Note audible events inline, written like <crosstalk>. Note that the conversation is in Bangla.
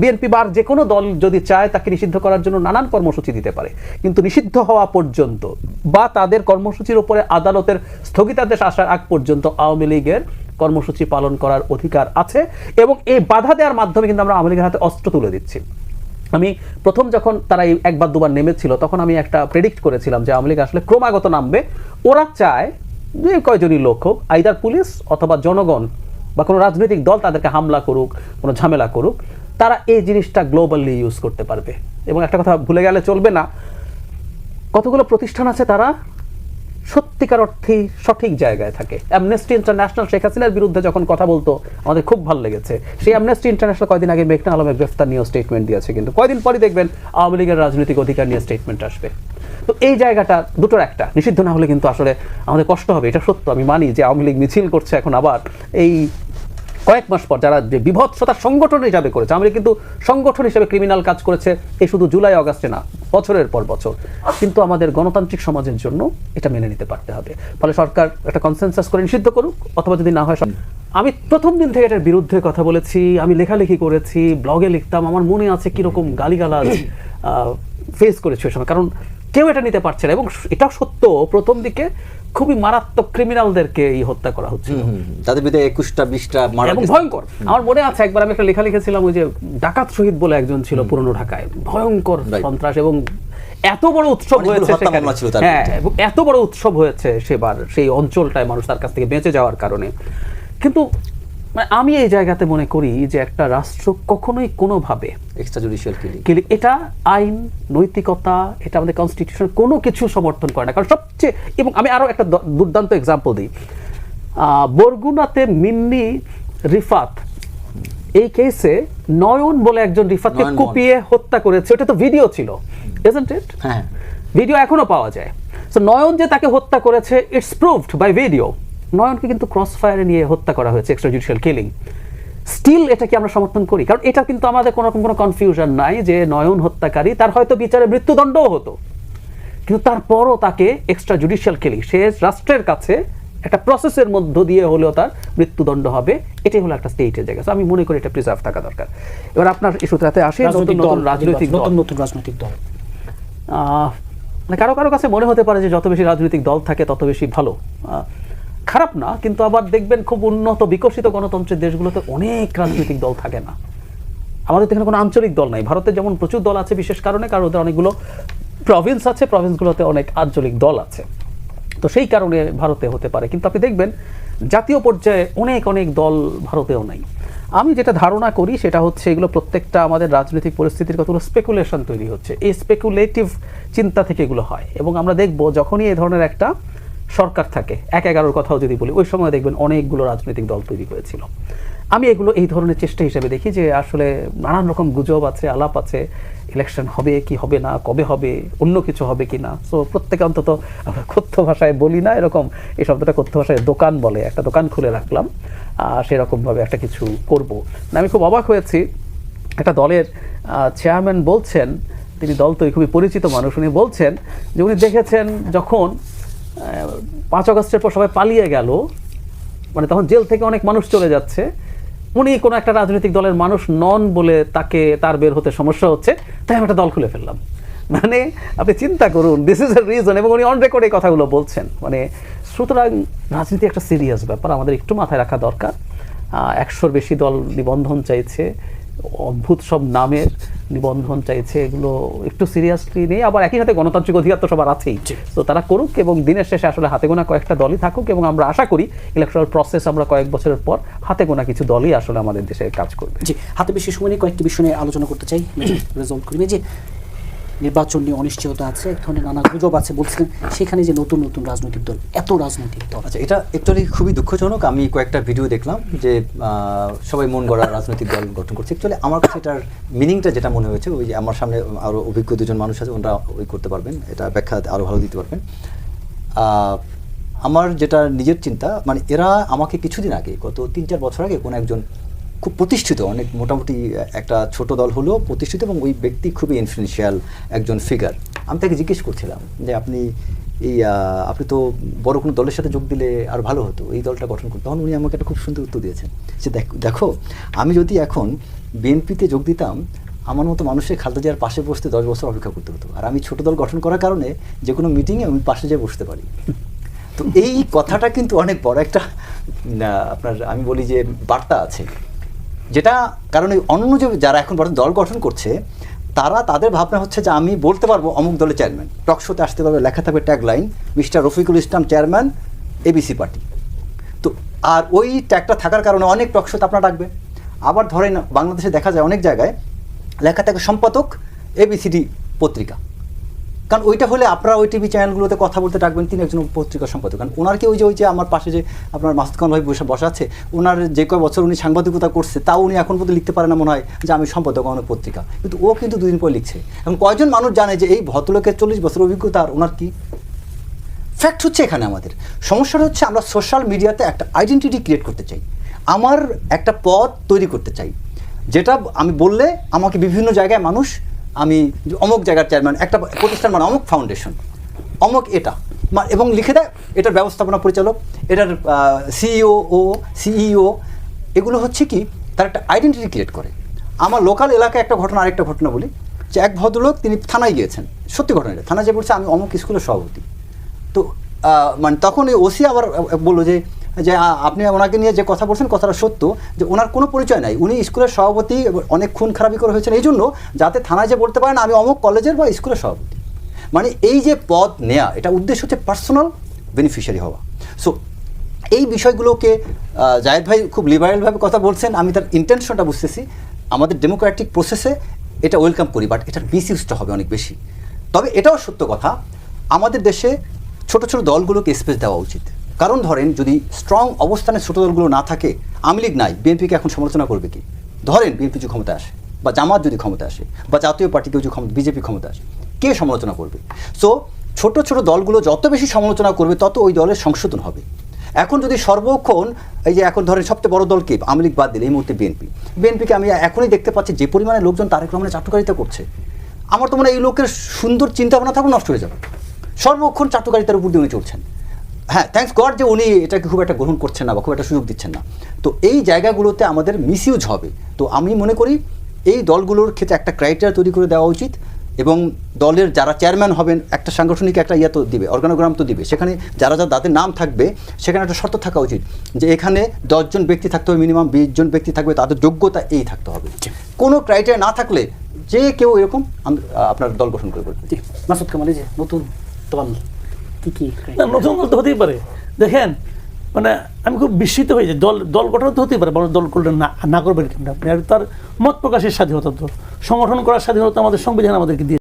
বিএনপি বার যে কোনো দল যদি চায় তাকে নিষিদ্ধ করার জন্য নানান কর্মসূচি দিতে পারে। কিন্তু নিষিদ্ধ হওয়া পর্যন্ত বা তাদের কর্মসূচির উপরে আদালতের স্থগিতাদেশ আসার আগ পর্যন্ত আওয়ামী লীগের কর্মসূচি পালন করার অধিকার আছে এবং এই বাধা দেওয়ার মাধ্যমে কিন্তু আমরা আওয়ামী লীগের হাতে অস্ত্র তুলে দিচ্ছি। আমি প্রথম যখন তারা এই একবার দুবার নেমেছিল তখন আমি একটা প্রেডিক্ট করেছিলাম যে আওয়ামী লীগ আসলে ক্রমাগত নামবে। ওরা চায় যে কয়জনই লোক হোক আইদার পুলিশ অথবা জনগণ বা কোনো রাজনৈতিক দল তাদেরকে হামলা করুক, কোনো ঝামেলা করুক। তারা এই জিনিসটা গ্লোবালি ইউজ করতে পারবে। এবং একটা কথা ভুলে গেলে চলবে না, কতগুলো প্রতিষ্ঠান আছে তারা? সত্যিকার অর্থেই সঠিক জায়গায় থাকে। অ্যামনেস্টি ইন্টারন্যাশনাল শেখ হাসিনার বিরুদ্ধে যখন কথা বলতো, আমাদের খুব ভালো লেগেছে। সেই অ্যামনেস্টি ইন্টারন্যাশনাল কয়দিন আগে মেঘনা আলমের গ্রেফতার নিয়ে স্টেটমেন্ট দিয়েছে কিন্তু কয়দিন পরই দেখবেন আওয়ামী লীগের রাজনৈতিক অধিকার নিয়ে স্টেটমেন্ট আসবে। তো এই জায়গাটা দুটোর একটা। নিষিদ্ধ না হলে কিন্তু আসলে আমাদের কষ্ট হবে, এটা সত্য, আমি মানি যে আওয়ামী লীগ মিছিল করছে এখন আবার। এই কয়েক মাস পর যারা যে বিভৎসতার সংগঠন হিসাবে করেছে আমরা কিন্তু সংগঠন হিসাবে ক্রিমিনাল কাজ করেছে, এই শুধু জুলাই, অগাস্টে না, বছরের পর বছর। কিন্তু আমাদের গণতান্ত্রিক সমাজের জন্য এটা মেনে নিতে পারতে হবে। ফলে সরকার একটা কনসেনসাস করে নিষিদ্ধ করুক, অথবা যদি না হয় আমি প্রথম দিন থেকে এটার বিরুদ্ধে কথা বলেছি, আমি লেখালেখি করেছি ব্লগে লিখতাম, আমার মনে আছে কীরকম গালিগালাজ ফেস করেছি ওই সময়। কারণ কেউ এটা নিতে পারছে না, এবং এটা সত্য, প্রথম দিকে খুবই মারাত্মক ক্রিমিনালদেরকে এই হত্যা করা হচ্ছিল। তাদের ভিতরে একুশটা বিশটা এবং ভয়ঙ্কর। আমার মনে আছে একবার আমি একটা লেখা লিখেছিলাম ওই যে ডাকাত শহীদ বলে একজন ছিল পুরনো ঢাকায়। ভয়ঙ্কর সন্ত্রাস এবং এত বড় উৎসব হয়েছে হ্যাঁ এবং এত বড় উৎসব হয়েছে সেবার সেই অঞ্চলটায় মানুষ তার কাছ থেকে বেঁচে যাওয়ার কারণে। কিন্তু মানে আমি এই জায়গাতে মনে করি যে একটা রাষ্ট্র কখনোই কোনোভাবে এক্সট্রা জুডিশিয়াল কিলিং এটা আইন নৈতিকতা এটা আমাদের কনস্টিটিউশন কোনো কিছু সমর্থন করে না। কারণ সবচেয়ে এবং আমি আরও একটা দুর্দান্ত এক্সাম্পল দিই। আহ, বরগুনাতে মিন্নি রিফাত এই কেসে নয়ন বলে একজন রিফাতকে কুপিয়ে হত্যা করেছে। ওটা তো ভিডিও ছিল it? হ্যাঁ। ভিডিও এখনও পাওয়া যায়। সো নয়ন যে তাকে হত্যা করেছে ইটস প্রুভড বাই ভিডিও নয়নকে কিন্তু ক্রস ফায়ারে নিয়ে হত্যা করা হয়েছে এক্সট্রা জুডিশিয়াল কিলিং স্টিল এটা কি আমরা সমর্থন করি কারণ এটা কিন্তু আমাদের কোনো রকম কোনো কনফিউশন নাই যে নয়ন হত্যাকারী তার হয়তো বিচারে মৃত্যুদণ্ডও হতো। কিন্তু তারপরও তাকে এক্সট্রা জুডিশিয়াল কিলিং সে রাষ্ট্রের কাছে একটা প্রসেসের মধ্য দিয়ে হলেও তার মৃত্যুদণ্ড হবে এটাই হলো একটা স্টেটের জায়গা। আমি মনে করি এটা প্রিজার্ভ থাকা দরকার। এবার আপনার ইস্যুটাতে আসে নতুন নতুন রাজনৈতিক নতুন নতুন রাজনৈতিক দল। মানে কারও কারও কাছে মনে হতে পারে যে যত বেশি রাজনৈতিক দল থাকে তত বেশি ভালো। খারাপ না, কিন্তু আবার দেখবেন খুব উন্নত, বিকশিত গণতন্ত্রের দেশগুলোতে অনেক রাজনৈতিক দল থাকে না। আমাদের এখানে কোনো আঞ্চলিক দল নাই। ভারতে যেমন প্রচুর দল আছে, বিশেষ কারণে কারণ ওদের অনেকগুলো প্রভিন্স আছে প্রভিন্সগুলোতে অনেক আঞ্চলিক দল আছে। তো সেই কারণে ভারতে হতে পারে। কিন্তু আপনি দেখবেন, জাতীয় পর্যায়ে অনেক অনেক দল ভারতেও নাই। আমি যেটা ধারণা করি, সেটা হচ্ছে এগুলো প্রত্যেকটা আমাদের রাজনৈতিক পরিস্থিতির কতগুলো স্পেকুলেশন তৈরি হচ্ছে। এই স্পেকুলেটিভ চিন্তা থেকে এগুলো হয়। এবং আমরা দেখব, যখনই এই ধরনের একটা সরকার থাকে। এক এগারোর কথাও যদি বলি, ওই সময় দেখবেন অনেকগুলো রাজনৈতিক দল তৈরি হয়েছিল। আমি এগুলো এই ধরনের চেষ্টা হিসেবে দেখি যে আসলে নানান রকম গুজব আছে, আলাপ আছে ইলেকশন হবে কি হবে না, কবে হবে, অন্য কিছু হবে কি না। সো প্রত্যেকে অন্তত আমরা কথ্য ভাষায় বলি না এরকম, এই শব্দটা কথ্য ভাষায় দোকান বলে, একটা দোকান খুলে রাখলাম সেরকমভাবে একটা কিছু করব। না আমি খুব অবাক হয়েছি, একটা দলের চেয়ারম্যান বলছেন, তিনি দল তৈরি খুবই পরিচিত মানুষ, উনি বলছেন যে উনি দেখেছেন যখন পাঁচ আগস্টের পর সবাই পালিয়ে গেল। মানে তখন জেল থেকে অনেক মানুষ চলে যাচ্ছে। উনি কোনো একটা রাজনৈতিক দলের মানুষ নন বলে তাকে তার বের হতে সমস্যা হচ্ছে। তাই আমি একটা দল খুলে ফেললাম। মানে আপনি চিন্তা করুন দিস ইজ এ রিজন এবং উনি অন রেকর্ড কথাগুলো বলছেন। মানে সুতরাং রাজনীতি একটা সিরিয়াস ব্যাপার, আমাদের একটু মাথায় রাখা দরকার। একশোর বেশি দল নিবন্ধন চাইছে। অদ্ভুত সব নামের নিবন্ধন চাইছে এগুলো একটু সিরিয়াসলি নেই আবার একই সাথে গণতান্ত্রিক অধিকার তো সবার আছেই। তো তারা করুক এবং দিনের শেষে আসলে হাতে গোনা কয়েকটা দলই থাকুক এবং আমরা আশা করি ইলেকট্রাল প্রসেস আমরা কয়েক বছরের পর হাতে গোনা কিছু দলই আসলে আমাদের দেশে কাজ করবে। জি হাতে বেশি সময় নিয়ে কয়েকটি বিষয় নিয়ে আলোচনা করতে চাই। <clears throat> রেজল্ট করবে যে নির্বাচন নিয়ে অনিশ্চয়তা আছে, এক ধরনের নানা গুজব আছে, বলছিলেন সেখানে যে নতুন নতুন রাজনৈতিক দল, এত রাজনৈতিক দল। আচ্ছা এটা অ্যাকচুয়ালি খুবই দুঃখজনক। আমি কয়েকটা ভিডিও দেখলাম যে সবাই মন গড়া রাজনৈতিক দল গঠন করছে। অ্যাকচুয়ালি আমার কাছে এটার মিনিংটা যেটা মনে হয়েছে, ওই যে আমার সামনে আরও অভিজ্ঞ দুজন মানুষ আছে, ওনারা ওই করতে পারবেন, এটা ব্যাখ্যা আরও ভালো দিতে পারবেন। আমার যেটা নিজের চিন্তা মানে এরা আমাকে কিছুদিন আগে, গত তিন চার বছর আগে কোনো একজন খুব প্রতিষ্ঠিত। অনেক মোটামুটি একটা ছোট দল হলেও প্রতিষ্ঠিত এবং ওই ব্যক্তি খুবই ইনফ্লুয়েন্সিয়াল একজন ফিগার আমি তাকে জিজ্ঞেস করছিলাম যে, আপনি এই আপনি তো বড় কোনো দলের সাথে যোগ দিলে আর ভালো হতো, এই দলটা গঠন করতে। তখন উনি আমাকে একটা খুব সুন্দর উত্তর দিয়েছেন যে, দেখ- দেখো, আমি যদি এখন বিএনপিতে যোগ দিতাম, আমার মতো মানুষের খালেদা জিয়ার পাশে বসতে দশ বছর অপেক্ষা করতে হতো। আর আমি ছোট দল গঠন করার কারণে যে কোনো মিটিংয়ে আমি পাশে যেয়ে বসতে পারি। তো এই কথাটা কিন্তু অনেক বড় একটা আপনার, আমি বলি যে বার্তা আছে। যেটা কারণ এই অন্য যে যারা এখন বর্তমানে দল গঠন করছে, তারা তাদের ভাবনা হচ্ছে যে আমি বলতে পারব অমুক দলের চেয়ারম্যান টক শোতে আসতে পারবে, লেখা থাকবে tag line mister Rafiqul Islam chairman ABC party তো আর ওই ট্যাগটা থাকার কারণে অনেক টক শোতে আপনারা ডাকবেন আবার ধরেন বাংলাদেশে দেখা যায় অনেক জায়গায় লেখা থাকে সম্পাদক এবিসিডি পত্রিকা। কারণ ওইটা হলে আপনারা ওই টিভি চ্যানেলগুলোতে কথা বলতে ডাকবেন, তিনি একজন পত্রিকা সম্পাদক। কারণ ওনার কি ওই যে ওই যে আমার পাশে যে আপনার মাসুদ খান ভাই বসে বসা আছে, ওনার যে কয় বছর উনি সাংবাদিকতা করছে, তাও উনি এখন পর্যন্ত লিখতে পারে না মনে হয় যে আমি সম্পাদক আমার পত্রিকা। কিন্তু ও কিন্তু দুদিন পর লিখছে। এখন কয়জন মানুষ জানে যে এই ভদ্রলোকের চল্লিশ বছর অভিজ্ঞতা আর ওনার কী? ফ্যাক্ট হচ্ছে এখানে আমাদের। সমস্যাটা হচ্ছে আমরা সোশ্যাল মিডিয়াতে একটা আইডেন্টিটি ক্রিয়েট করতে চাই। আমার একটা পথ তৈরি করতে চাই। যেটা আমি বললে আমাকে বিভিন্ন জায়গায় মানুষ আমি অমুক জায়গার চেয়ারম্যান একটা প্রতিষ্ঠান মানে অমুক ফাউন্ডেশন অমুক এটা। এবং লিখে দেয়, এটার ব্যবস্থাপনা পরিচালক, এটার সিইও ও সিইও এগুলো হচ্ছে কি, তার একটা আইডেন্টিটি ক্রিয়েট করে। আমার লোকাল এলাকায় একটা ঘটনা, আরেকটা ঘটনা বলি, যে এক ভদ্রলোক, তিনি থানায় গিয়েছেন। সত্যি ঘটনা এটা থানায় যে বলছে, আমি অমুক স্কুলের সভাপতি। তো মানে তখন ওই ওসি আবার বলল যে যে আপনি ওনাকে নিয়ে যে কথা বলছেন, কথাটা সত্য, যে ওনার কোনো পরিচয় নাই। উনি স্কুলের সভাপতি, অনেক খুন খারাপি করে হয়েছেন। এই জন্য যাতে থানায় যে বলতে পারেন, আমি অমুক কলেজের বা স্কুলের সভাপতি। মানে এই যে পদ নেয়া, এটা উদ্দেশ্য হচ্ছে পার্সোনাল বেনিফিশিয়ারি হওয়া। সো এই বিষয়গুলোকে জায়েদ ভাই খুব লিবারেলভাবে কথা বলছেন। আমি তার ইন্টেনশনটা বুঝতেছি। আমাদের ডেমোক্রেটিক প্রসেসে এটা ওয়েলকাম করি বাট এটার মিসইউজটা হবে অনেক বেশি। তবে এটাও সত্য কথা, আমাদের দেশে ছোট ছোট দলগুলোকে স্পেস দেওয়া উচিত। কারণ ধরেন, যদি স্ট্রং অবস্থানে ছোট দলগুলো না থাকে, আওয়ামী লীগ নাই, বিএনপিকে এখন সমালোচনা করবে কি? ধরেন বিএনপি যদি ক্ষমতা আসে, বা জামাত যদি ক্ষমতা আসে, বা জাতীয় পার্টি কেউ যদি ক্ষমতা, বিজেপি ক্ষমতা আসে, কে সমালোচনা করবে? সো ছোট ছোট দলগুলো যত বেশি সমালোচনা করবে, তত ওই দলের সংশোধন হবে। এখন যদি সর্বক্ষণ, এই যে এখন ধরেন সবচেয়ে বড় দল কে? আওয়ামী লীগ বাদ দিলে এই মুহূর্তে বিএনপি। বিএনপিকে আমি এখনই দেখতে পাচ্ছি যে পরিমাণে লোকজন তারেক রহমানের চাটুকারিতা করছে। আমার তো মনে হয় এই লোকের সুন্দর চিন্তা ভাবনা থাকলে নষ্ট হয়ে যাবে। সর্বক্ষণ চাটুকারিতার উপর দিয়ে উনি চলছেন। হ্যাঁ থ্যাঙ্কস গড যে উনি এটাকে খুব একটা গ্রহণ করছেন না বা খুব একটা সুযোগ দিচ্ছেন না। তো এই জায়গাগুলোতে আমাদের মিসইউজ হবে। তো আমি মনে করি এই দলগুলোর ক্ষেত্রে একটা ক্রাইটেরিয়া তৈরি করে দেওয়া উচিত এবং দলের যারা চেয়ারম্যান হবেন একটা সাংগঠনিক একটা ইয়া তো দিবে অর্গানোগ্রাম তো দিবে। সেখানে যারা যারা তাদের নাম থাকবে সেখানে একটা শর্ত থাকা উচিত যে এখানে দশজন ব্যক্তি থাকতে হবে মিনিমাম বিশ জন ব্যক্তি থাকবে তাদের যোগ্যতা এই থাকতে হবে। কোনো ক্রাইটেরিয়া না থাকলে যে কেউ এরকম আপনার দল গঠন করে করবে। জি। মাসুদ কামাল যে নতুন দল নতুন দল তো হতেই পারে। দেখেন মানে আমি খুব বিস্মিত হয়ে যাই দল দল গঠন তো হতেই পারে বড় দল করলে না না করবেন কিন্তু তার মত প্রকাশের স্বাধীনতা তো। সংগঠন করার স্বাধীনতা আমাদের সংবিধান আমাদেরকে দিয়ে